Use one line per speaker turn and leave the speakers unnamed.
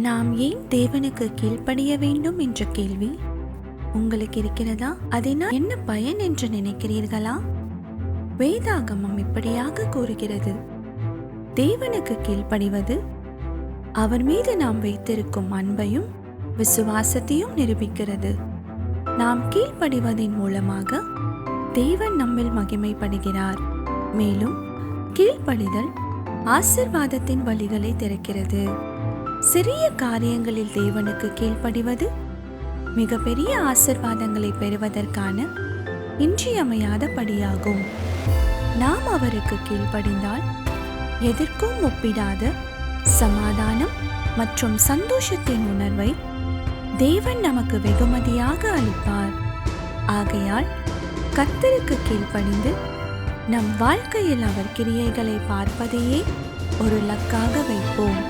நாம் ஏன் தேவனுக்கு கீழ்ப்படிய வேண்டும் என்ற கேள்வி? உங்களுக்கு இருக்கிறதா? அதனால் என்ன பயன் என்று நினைக்கிறீர்களா? வேதாகமம் இப்படியாக கூறுகிறது. தேவனுக்கு கீழ்ப்படிவது அவர் மீது நாம் வைத்திருக்கும் அன்பையும் விசுவாசத்தையும் நிரூபிக்கிறது. நாம் கீழ்ப்படிவதன் மூலமாக தேவன் நம்மில் மகிமைப்படுகிறார். மேலும் கீழ்ப்படிதல் ஆசிர்வாதத்தின் வழிகளை திறக்கிறது. சிறிய காரியங்களில் தேவனுக்கு கீழ்ப்படிவது மிகப்பெரிய ஆசிர்வாதங்களை பெறுவதற்கான இன்றியமையாத படியாகும் நாம் அவருக்கு கீழ்ப்படிந்தால் எதற்கும் ஒப்பிடாத சமாதானம் மற்றும் சந்தோஷத்தின் உணர்வை தேவன் நமக்கு வெகுமதியாக அளிப்பார். ஆகையால் கத்தருக்கு கீழ்ப்படிந்து நம் வாழ்க்கையில் அவர் கிரியைகளை பார்ப்பதையே ஒரு லக்காக வைப்போம்.